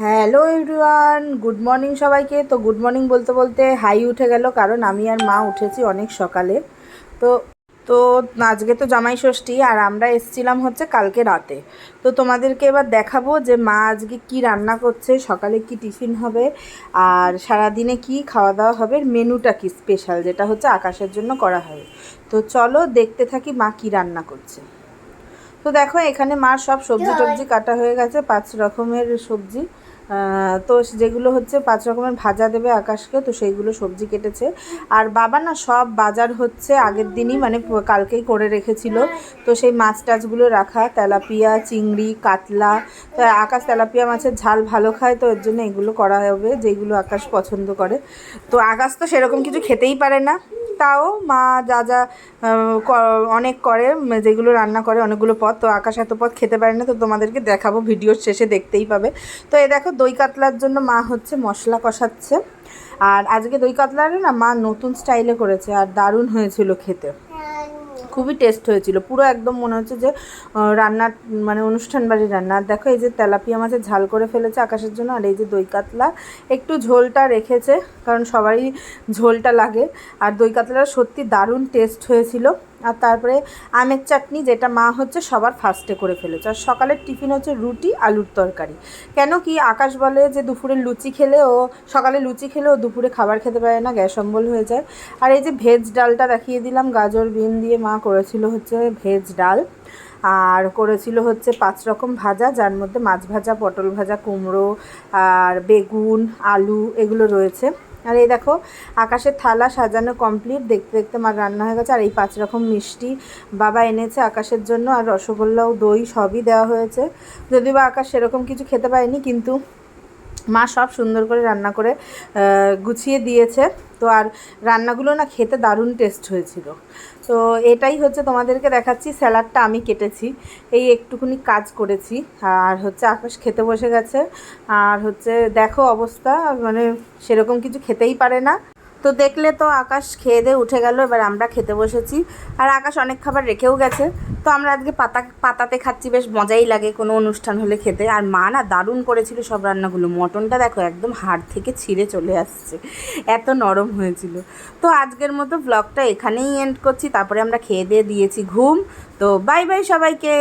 Hello everyone good morning সবাইকে। তো good morning বলতে বলতে হাই উঠে গেল, কারণ আমি আর মা উঠেছি অনেক সকালে। তো তো আজকে তো জামাই ষষ্ঠী, আর আমরা এসছিলাম হচ্ছে কালকে রাতে। তো তোমাদেরকে এবার দেখাবো যে মা আজকে কি রান্না করছে, সকালে কি টিফিন হবে, আর সারাদিনে কি খাওয়া দাওয়া হবে মেনুটা কি স্পেশাল যেটা হচ্ছে আকাশের জন্য করা হবে তো চলো দেখতে থাকি মা কি রান্না করছে। তো দেখো, এখানে মার সব সবজি টবজি কাটা হয়ে গেছে, পাঁচ রকমের সবজি। তো যেগুলো হচ্ছে পাঁচ রকমের ভাজা দেবে আকাশকে, তো সেইগুলো সবজি কেটেছে। আর বাবা না সব বাজার হচ্ছে আগের দিনই মানে কালকেই করে রেখেছিল। তো সেই মাছ টাছগুলো রাখা, তেলাপিয়া, চিংড়ি, কাতলা, তো আকাশ তেলাপিয়া মাছের ঝাল ভালো খায়, তো এর জন্য এগুলো করা হবে, যেগুলো আকাশ পছন্দ করে। তো আকাশ তো সেরকম কিছু খেতেই পারে না। তাও মা যা যা অনেক করে, যেগুলো রান্না করে অনেকগুলো পদ, তো আকাশ এত পথ খেতে পারে না, তো তোমাদেরকে দেখাবো ভিডিওর শেষে দেখতেই পাবে। তো এ দেখো, দই কাতলার জন্য মা হচ্ছে মশলা কষাচ্ছে। আর আজকে দই কাতলারে না মা নতুন স্টাইলে করেছে, আর দারুণ হয়েছিল খেতে। খুবই টেস্ট হয়েছিল। পুরো একদম মনে হচ্ছে যে রান্না রান্নার মানে অনুষ্ঠান বাড়ির রান্না। আর দেখো এই যে তেলাপিয়া মাছের ঝাল করে ফেলেছে আকাশের জন্য, আর এই যে দই কাতলা, একটু ঝোলটা রেখেছে, কারণ সবারই ঝোলটা লাগে। আর দই কাতলাটা সত্যি দারুণ টেস্ট হয়েছিল। আর তারপরে আমের চাটনি যেটা মা হচ্ছে সবার ফার্স্টে করে ফেলেছে। আর সকালের টিফিন হচ্ছে রুটি, আলুর তরকারি। কেন কি আকাশ বলে যে দুপুরে লুচি খেলে ও সকালে লুচি খেলে ও দুপুরে খাবার খেতে পারে না, গ্যাস অম্বল হয়ে যায়। আর এই যে ভেজ ডালটা দেখিয়ে দিলাম, গাজর, বিন দিয়ে মা করেছিল হচ্ছে ভেজ ডাল। আর করেছিল হচ্ছে পাঁচ রকম ভাজা, যার মধ্যে মাছ ভাজা, পটল ভাজা, কুমড়ো, আর বেগুন, আলু এগুলো রয়েছে। আর এই দেখো, আকাশের থালা সাজানো কমপ্লিট দেখতে দেখতে আমার রান্না হয়ে গেছে। আর এই পাঁচ রকম মিষ্টি বাবা এনেছে আকাশের জন্য, আর রসগোল্লাও, দই সবই দেওয়া হয়েছে। যদিও বা আকাশ সেরকম কিছু খেতে পায়নি কিন্তু মা সব সুন্দর করে রান্না করে গুছিয়ে দিয়েছে। তো আর রান্নাগুলো না খেতে দারুণ টেস্ট হয়েছিল। তো এটাই হচ্ছে তোমাদেরকে দেখাচ্ছি, স্যালাডটা আমি কেটেছি। এই একটুখানি কাজ করেছি। আর হচ্ছে আকাশ খেতে বসে গেছে। আর হচ্ছে দেখো অবস্থা মানে সেরকম কিছু খেতেই পারে না। তো দেখলে তো আকাশ খেয়ে দিয়ে উঠে গেল, এবার আমরা খেতে বসেছি। আর আকাশ অনেক খাবার রেখেও গেছে। তো আমরা আজকে পাতা, পাতাতে খাচ্ছি, বেশ মজাই লাগে কোনো অনুষ্ঠান হলে খেতে। আর মা না দারুণ করেছিল সব রান্নাগুলো। মটনটা দেখো একদম হাড় থেকে ছিঁড়ে চলে আসছে। এত নরম হয়েছিল। তো আজকের মতো ব্লগটা এখানেই এন্ড করছি। তারপরে আমরা খেয়ে দিয়ে দিয়েছি ঘুম। তো বাই বাই সবাইকে।